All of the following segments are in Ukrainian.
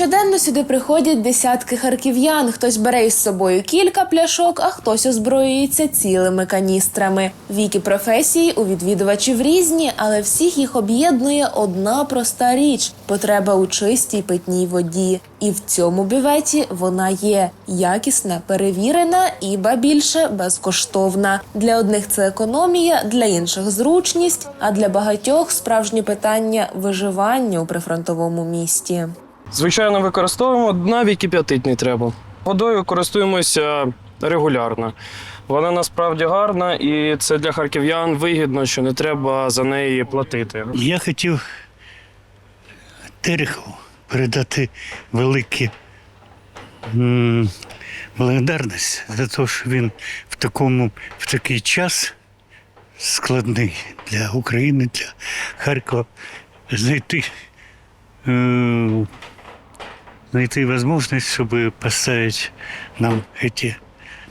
Щоденно сюди приходять десятки харків'ян. Хтось бере із собою кілька пляшок, а хтось озброюється цілими каністрами. Віки професії у відвідувачів різні, але всіх їх об'єднує одна проста річ потреба у чистій питній воді. І в цьому бюветі вона є якісна, перевірена і ба більше безкоштовна. Для одних це економія, для інших зручність, а для багатьох справжнє питання виживання у прифронтовому місті. Звичайно, використовуємо, навіть кип'ятити не треба. Водою користуємося регулярно. Вона насправді гарна, і це для харків'ян вигідно, що не треба за неї платити. Я хотів Терехову передати велике благодарність за те, що він в такому в такий час складний для України, для Харкова знайти, знайти можливість, щоб поставити нам ці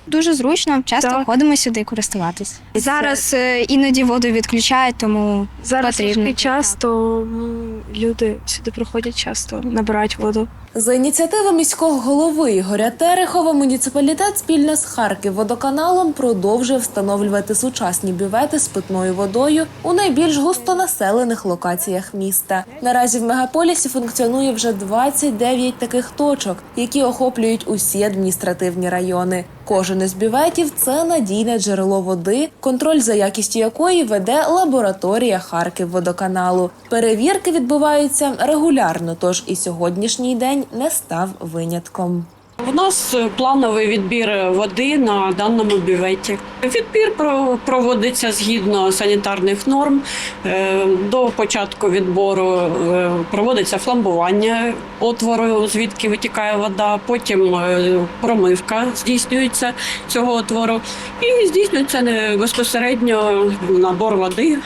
Дуже зручно, часто Так. ходимо сюди користуватись. Зараз е, іноді воду відключають, тому Зараз Потрібно. важкий час, то м, люди сюди приходять часто, набирають воду. За ініціативи міського голови Ігоря Терехова муніципалітет спільно з Харківводоканалом продовжує встановлювати сучасні бювети з питною водою у найбільш густонаселених локаціях міста. Наразі в мегаполісі функціонує вже 29 таких точок, які охоплюють усі адміністративні райони. Кожен із бюветів це надійне джерело води, контроль за якістю якої веде лабораторія Харківводоканалу. Перевірки відбуваються регулярно, тож і сьогоднішній день не став винятком. У нас плановий відбір води на даному бюветі. Відбір про- проводиться згідно санітарних норм. Е, До початку відбору е, проводиться фламбування отвору, звідки витікає вода. Потім е, промивка здійснюється цього отвору, і здійснюється безпосередньо набор води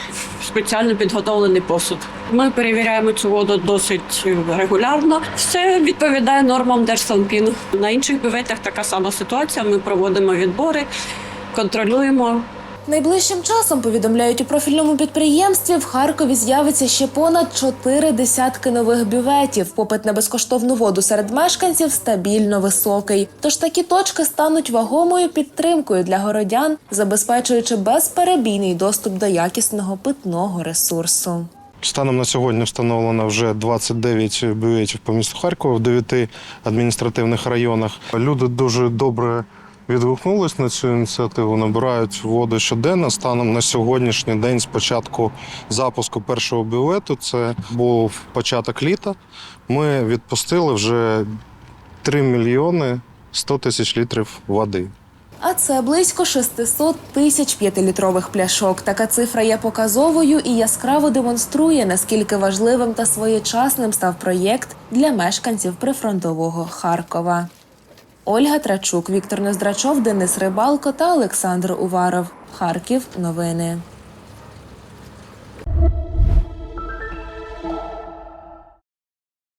в спеціально підготовлений посуд. Ми перевіряємо цю воду досить регулярно. Все відповідає нормам Держсанпіну. На інших бюветах така сама ситуація. Ми проводимо відбори, контролюємо. Найближчим часом повідомляють у профільному підприємстві. В Харкові з'явиться ще понад чотири десятки нових бюветів. Попит на безкоштовну воду серед мешканців стабільно високий. Тож такі точки стануть вагомою підтримкою для городян, забезпечуючи безперебійний доступ до якісного питного ресурсу. Станом на сьогодні встановлено вже 29 бюветів по місту Харкова в 9 адміністративних районах. Люди дуже добре відгукнулись на цю ініціативу, набирають воду щоденно. Станом на сьогоднішній день, з початку запуску першого бювету, це був початок літа. Ми відпустили вже 3 мільйони 100 тисяч літрів води. А це близько 600 тисяч п'ятилітрових пляшок. Така цифра є показовою і яскраво демонструє, наскільки важливим та своєчасним став проєкт для мешканців прифронтового Харкова. Ольга Трачук, Віктор Нездрачов, Денис Рибалко та Олександр Уваров. Харків. Новини.